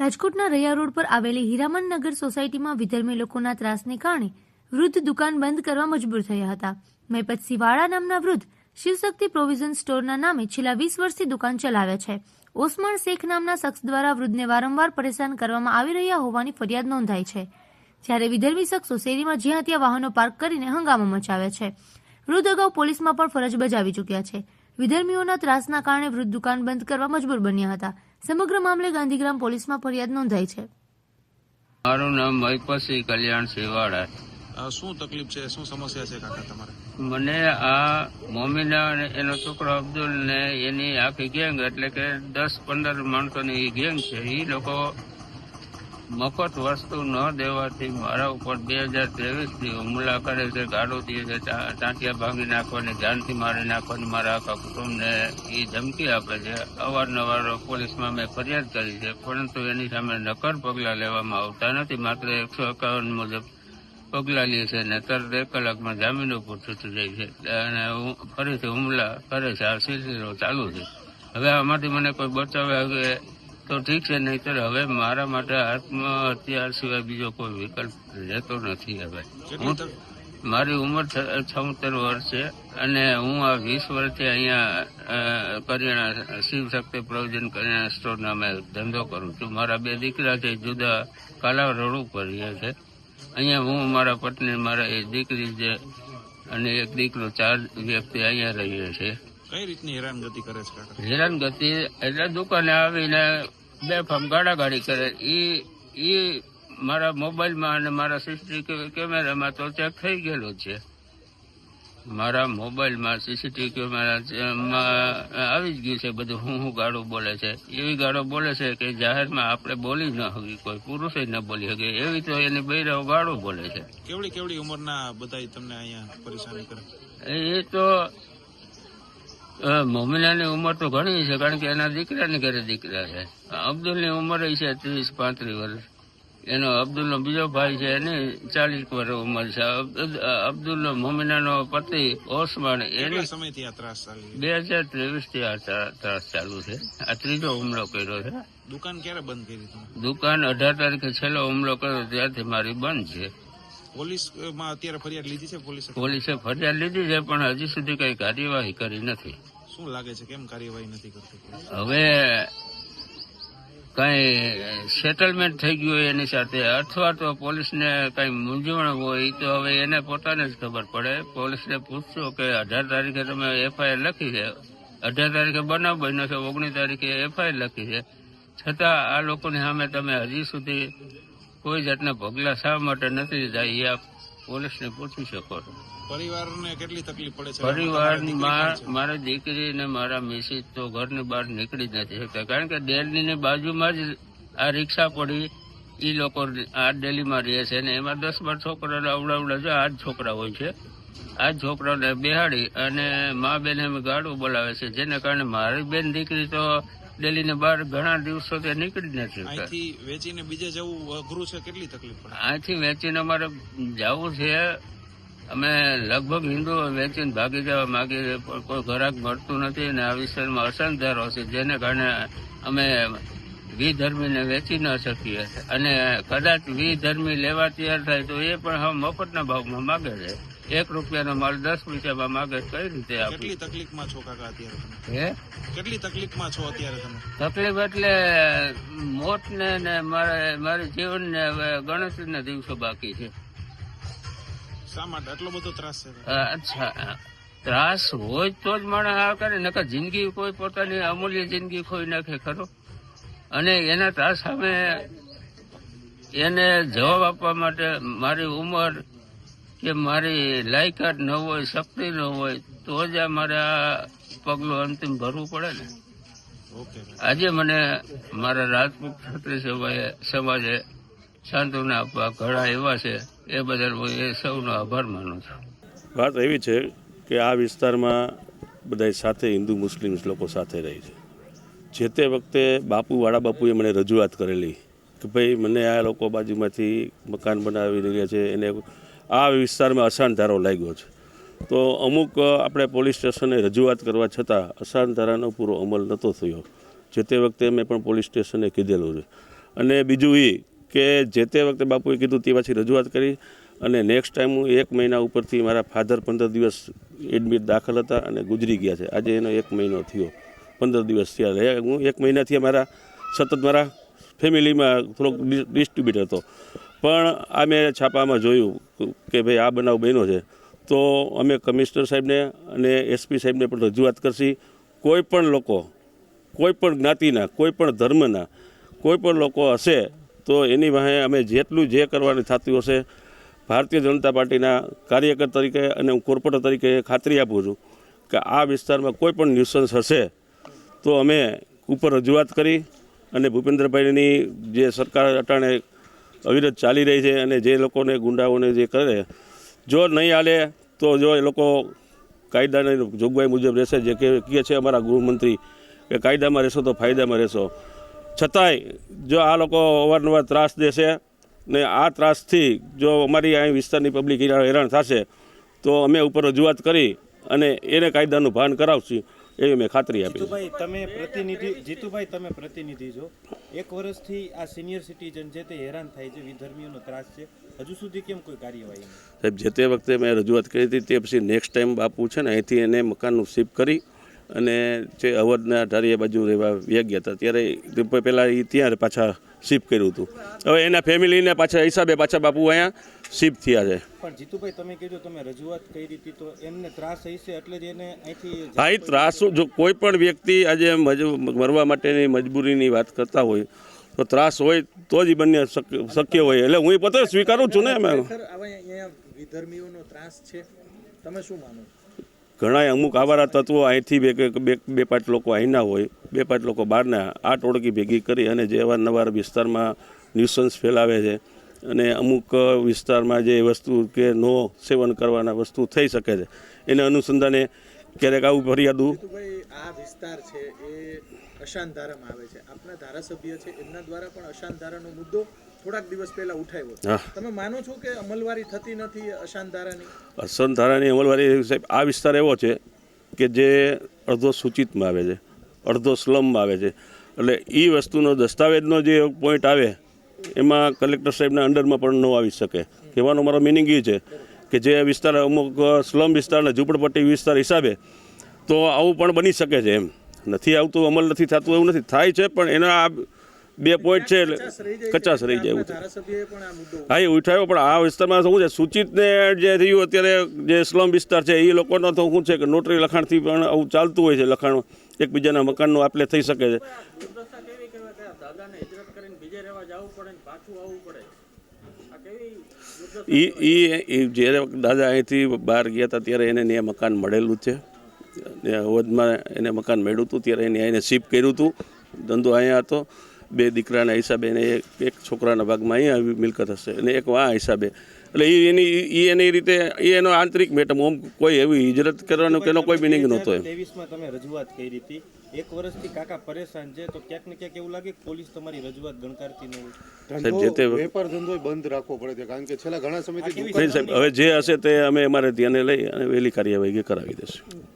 રાજકોટના રૈયા રોડ પર આવેલી હીરામન નગર સોસાયટીમાં વિધર્મી લોકોના ત્રાસને કારણે વૃદ્ધ દુકાન બંધ કરવા મજબૂર થયા હતા. મેપત સિવાળા નામના વૃદ્ધ શિવશક્તિ પ્રોવિઝન સ્ટોરના નામે છેલ્લા વીસ વર્ષથી દુકાન ચલાવે છે. ઓસમાણ શેખ નામના શખ્સ દ્વારા વૃદ્ધને વારંવાર પરેશાન કરવામાં આવી રહ્યા હોવાની ફરિયાદ નોંધાઈ છે. જ્યારે વિધર્મી શખ્સો શેરીમાં જ્યાં ત્યાં વાહનો પાર્ક કરીને હંગામો મચાવે છે. વૃદ્ધ અગાઉ પોલીસમાં પણ ફરજ બજાવી ચૂક્યા છે. વિધર્મીઓના ત્રાસના કારણે વૃદ્ધ દુકાન બંધ કરવા મજબૂર બન્યા હતા. સમગ્ર મામલે ગાંધીગ્રામ પોલીસમાં ફરિયાદ નોંધાઈ છે. મારું નામ મહિપતસિંહ કલ્યાણ સિવાડા શું તકલીફ છે? શું સમસ્યા છે કાકા તમારે? મને આ મોમીના અને એનો છોકરો અબ્દુલ ને એની આખી ગેંગ એટલે કે દસ પંદર માણસોની ગેંગ છે. એ લોકો મફત વસ્તુ ન દેવાથી મારા ઉપર બે હજાર ત્રેવીસથી હુમલા કરે છે, ગાડો દે છે ટાંટિયા ભાંગી નાખવાની જાનથી મારી નાખવાની મારા આખા કુટુંબને એ ધમકી આપે છે. અવારનવાર પોલીસમાં મેં ફરિયાદ કરી છે, પરંતુ એની સામે નકર પગલાં લેવામાં આવતા નથી. માત્ર એકસો એકાવન મુજબ પગલાં લે છે ને તરત એક કલાકમાં જામીન ઉપર છૂટી જાય છે. અને હું ફરીથી હુમલા કરે છે, આ સિલસિલો ચાલુ છે. હવે આમાંથી મને કોઈ બચાવે હવે તો ઠીક છે નહીતર હવે મારા માટે આત્મહત્યા સિવાય બીજો કોઈ વિકલ્પ રહેતો નથી હવે. હું મારી ઉંમર છોતેર વર્ષ છે અને હું આ વીસ વર્ષથી અહીંયા કરિયાણા શિવ શક્તિ પ્રોવિઝન કરિયાણા સ્ટોર નામે ધંધો કરું છું. મારા બે દીકરા છે જુદા કાલા રોડ ઉપર રહે છે. અહીંયા હું મારા પત્ની મારા એ દીકરી છે અને એક દીકરો ચાર વ્યક્તિ અહીંયા રહીએ છે. કઈ રીતની હેરાનગતિ કરે છે કાકા? હેરાનગતિ એટલે દુકાને આવીને બે ફામ ગાડાગાડી કરે. ઈ ઈ મારા મોબાઈલમાં અને મારા સીસીટીવી કેમેરામાં તો ચેક થઈ ગયેલું છે. મારા મોબાઈલમાં સીસીટીવી કેમેરામાં આવી જ ગયું છે બધું હું હું ગાડું બોલે છે. એવી ગાડો બોલે છે કે જાહેરમાં આપણે બોલી ન હકી કોઈ પુરુષે ન બોલી શકે. એવી તો એની બૈરાઓ ગાડો બોલે છે. કેવડી કેવડી ઉંમરના બધાય તમને અહીંયા પરેશાની કરે? એ તો અ, મોમિનાની ઉંમર તો ઘણી છે કારણ કે એના દીકરાની ઘરે દીકરા છે. અબ્દુલની ઉંમર છે ત્રીસ પાંત્રીસ વર્ષ. એનો અબ્દુલનો બીજો ભાઈ છે એની ચાલીસ વર્ષ ઉંમર છે. અબ્દુલ- અબ્દુલનો મમ્મીનાનો પતિ ઓસમાન એની? બે હજાર ત્રેવીસથી આ ત્રા- ત્રાસ ચાલુ છે. આ ત્રીજો હુમલો કર્યો છે. દુકાન ક્યારે બંધ કરી દુકાન અઢાર તારીખે છેલ્લો હુમલો કર્યો ત્યારથી મારી બંધ છે. પોલીસમાં અત્યારે ફરિયાદ લીધી છે પોલીસે? પોલીસે ફરિયાદ લીધી છે પણ હજી સુધી કઈ કાર્યવાહી કરી નથી. શું લાગે છે કેમ કાર્યવાહી નથી કરતી હવે કઈ સેટલમેન્ટ થઈ ગયું હોય એની સાથે અથવા તો પોલીસને કઈ મૂંઝવણ હોય તો હવે એને પોતાને જ ખબર પડે. પોલીસને પૂછશો કે અઢાર તારીખે તમે એફઆઈઆર લખી છે. અઢાર તારીખે બનાવ બન્યો છે ઓગણીસ તારીખે એફઆઈઆર લખી છે. છતાં આ લોકોની સામે તમે હજી સુધી કોઈ જાતના પગલાં શા માટે નથી એ આપ પોલીસને પૂછી શકો છો. પરિવારને કેટલી તકલીફ પડે છે? પરિવારમાં મારી દીકરી ને મારા મિસિસ તો ઘરની બહાર નીકળી જ નથી શકતા. કારણ કે દિલ્હીની બાજુમાં જ આ રિક્ષા પડી એ લોકો આ ડેલીમાં રહે છે ને એમાં દસ બાર છોકરાને અવડાવડા છે આ જ છોકરા હોય છે. આ છોકરાઓને બેહાડી અને મા બેન એમ ગાડું બોલાવે છે જેના કારણે મારી બેન દીકરી તો ડેલીને બહાર ઘણા દિવસો તે નીકળી નથી અહીંથી વેચીને બીજે જવું અઘરું છે કેટલી તકલીફ પડે? અહીંથી વેચીને અમારે જવું છે. અમે લગભગ હિન્દુ વેચીને ભાગી જવા માગીએ છીએ, પણ કોઈ ઘરાક મળતું નથી અને આ વિસ્તારમાં અસંધારો છે જેને કારણે અમે વિધર્મીને વેચી ન શકીએ. અને કદાચ વિધર્મી લેવા તૈયાર થાય તો એ પણ હવે મફતના ભાવમાં માગે છે. એક રૂપિયાનો માલ દસ રૂપિયામાં માગે છે. કઈ રીતે કેટલી તકલીફમાં છો કાકા અત્યારે હે? કેટલી તકલીફમાં છો અત્યારે તમે? તકલીફ એટલે મોતને ને મારે મારી જીવનને હવે ગણતરીના દિવસો બાકી છે. શા માટે આટલો બધો ત્રાસ છે? અચ્છા ત્રાસ હોય તો જ માણસ આ કરે નકર જિંદગી કોઈ પોતાની અમૂલ્ય જિંદગી ખોઈ નાખે ખરો? અને એના તા સામે એને જવાબ આપવા માટે મારી ઉંમર કે મારી લાયકાત ન હોય શક્તિ ન હોય તો જ આ મારે આ પગલું અંતિમ ભરવું પડે ને. આજે મને મારા રાજપૂત ક્ષત્રિય સભાએ સમાજે સાંત્વના આપવા ઘણા એવા છે એ બદલ હું એ સૌનો આભાર માનું છું. વાત એવી છે કે આ વિસ્તારમાં બધા સાથે હિન્દુ મુસ્લિમ લોકો સાથે રહી છે. જે તે વખતે બાપુ, વાળા બાપુએ મને રજૂઆત કરેલી કે ભાઈ મને આ લોકો બાજુમાંથી મકાન બનાવી રહ્યા છે, એને આ વિસ્તારમાં અશાંત લાગ્યો છે. તો અમુક આપણે પોલીસ સ્ટેશને રજૂઆત કરવા છતાં અશાંતારાનો પૂરો અમલ નહોતો થયો. જે તે વખતે મેં પણ પોલીસ સ્ટેશને કીધેલું છે. અને બીજું એ કે જે તે વખતે બાપુએ કીધું તે પાછી રજૂઆત કરી અને નેક્સ્ટ ટાઈમ હું એક મહિના ઉપરથી મારા ફાધર પંદર દિવસ એડમિટ દાખલ હતા અને ગુજરી ગયા છે. આજે એનો એક મહિનો થયો. પંદર દિવસ થયા રહ્યા હું એક મહિનાથી અમારા સતત મારા ફેમિલીમાં થોડોક ડિસ્ટ્રીબ્યુટ હતો. પણ આ મેં છાપામાં જોયું કે ભાઈ આ બનાવ બન્યો છે. તો અમે કમિશનર સાહેબને અને એસપી સાહેબને પણ રજૂઆત કરશી. કોઈ પણ લોકો, કોઈ પણ જ્ઞાતિના, કોઈ પણ ધર્મના, કોઈ પણ લોકો હશે તો એની વાહે અમે જેટલું જે કરવાનું થતું હશે, ભારતીય જનતા પાર્ટીના કાર્યકર તરીકે અને હું કોર્પોરેટર તરીકે ખાતરી આપું છું કે આ વિસ્તારમાં કોઈ પણ ન્યુસન્સ હશે તો અમે ઉપર રજૂઆત કરી અને ભૂપેન્દ્રભાઈની જે સરકાર અટાણે અવિરત ચાલી રહી છે અને જે લોકોને ગુંડાઓને જે કરે, જો નહીં હાલે તો જો એ લોકો કાયદાની જોગવાઈ મુજબ રહેશે. જે કે કહે છે અમારા ગૃહમંત્રી કે કાયદામાં રહેશો તો ફાયદામાં રહેશો. છતાંય જો આ લોકો અવારનવાર ત્રાસ દેશે ને આ ત્રાસથી જો અમારી અહીં વિસ્તારની પબ્લિક હેરાન થશે, તો અમે ઉપર રજૂઆત કરી અને એને કાયદાનું ભાન કરાવશું. એવી મેં ખાતરી આપી ભાઈ જીતુભાઈ તમે પ્રતિનિધિ જીતુભાઈ તમે પ્રતિનિધિ છો. એક વર્ષથી આ સિનિયર સિટીઝન છે તે હેરાન થાય છે વિધર્મીઓનો ત્રાસ છે. હજુ સુધી કેમ કોઈ કાર્યવાહી સાહેબ જે તે વખતે મેં રજૂઆત કરી હતી તે પછી નેક્સ્ટ ટાઈમ બાપુ છે ને અહીંથી એને મકાનનું શિફ્ટ કરી અને જે અવધના ઢારીયા બાજુ રહેવા વ્યા ગયા હતા. ત્યારે પહેલાં એ ત્યાં પાછા શિફ્ટ કર્યું હતું. હવે એના ફેમિલીને પાછા હિસાબે પાછા બાપુ અહીંયા શિફ્ટ થયા છે. પણ જીતુભાઈ તમે કીધું તમે રજૂઆત કરી હતી તો એમને ત્રાસ હશે એટલે જ એને અહીંથી હા એ ત્રાસ જો કોઈ પણ વ્યક્તિ આજે મરવા માટેની મજબૂરીની વાત કરતા હોય તો ત્રાસ હોય તો જ બંને શક્ય હોય. એટલે હું પોતે સ્વીકારું છું ને વિધર્મીઓનો ત્રાસ છે. તમે શું માનો? ઘણા અમુક આવારા તત્વો અહીંથી બે બે બે પાંચ લોકો અહીંના હોય, બે પાંચ લોકો બહારના આ ટોળકી ભેગી કરી અને જે અવારનવાર વિસ્તારમાં ન્યુસન્સ ફેલાવે છે અને અમુક વિસ્તારમાં જે વસ્તુ કે નો સેવન કરવાના વસ્તુ થઈ શકે છે. એને અનુસંધાને ક્યારેક આવું ફરિયાદું આ વિસ્તાર છે એ અશાંત ધારામાં આવે છે. આપના ધારાસભ્ય છે, એમના દ્વારા પણ અશાંત ધારાનો મુદ્દો થોડાક દિવસ પહેલા ઉઠાવ્યો. તમે માનો છો કે અમલવારી થતી નથી અશાંત ધારાની? અશાંત ધારાની અમલવારી સાહેબ આ વિસ્તાર એવો છે કે જે અડધો સૂચિતમાં આવે છે અડધો સ્લમમાં આવે છે. એટલે એ વસ્તુનો દસ્તાવેજનો જે પોઈન્ટ આવે એમાં કલેક્ટર સાહેબના અંડરમાં પણ ન આવી શકે. કહેવાનો મારો મિનિંગ એ છે કે જે વિસ્તાર અમુક સ્લમ વિસ્તારના ઝૂંપડપટ્ટી વિસ્તાર હિસાબે તો આવું પણ બની શકે છે એમ. નથી આવતું અમલ નથી થતું એવું નથી. થાય છે પણ એના આ બે પોઈન્ટ છે એટલે કચાસ રહી જાય એવું હા એ ઉઠાવ્યો પણ આ વિસ્તારમાં શું છે સૂચિતને જે રહ્યું અત્યારે જે સ્લમ વિસ્તાર છે એ લોકોનો તો શું છે કે નોટરી લખાણથી પણ આવું ચાલતું હોય છે લખાણ એકબીજાના મકાનનું આપલે થઈ શકે છે. એ એ જ્યારે દાદા અહીંથી બહાર ગયા હતા ત્યારે એને ત્યાં મકાન મળેલું છે. અવધમાં એને મકાન મળ્યું હતું ત્યારે એને એને શિફ્ટ કર્યું હતું. ધંધો અહીંયા હતો. બે દીકરાના હિસાબે એને એક છોકરાના ભાગમાં અહીંયા આવી મિલકત હશે અને એક આ હિસાબે. એટલે એ એની એ એની રીતે એ એનો આંતરિક મેટમ ઓમ કોઈ એવી હિજરત કરવાનો કે એનો કોઈ મિનિંગ નહોતો એમ. ત્રેવીસમાં તમે રજૂઆત કરી હતી. એક વર્ષથી કાકા પરેશાન છે તો ક્યાંક ને ક્યાંક એવું લાગે પોલીસ તમારી રજૂઆત ગણકારતી ન સાહેબ જે તે વેપાર ધંધો બંધ રાખવો પડે છે કારણ કે છેલ્લા ઘણા સમયથી નહીં સાહેબ હવે જે હશે તે અમે અમારે ધ્યાને લઈ અને વહેલી કાર્યવાહી કરાવી દઈશું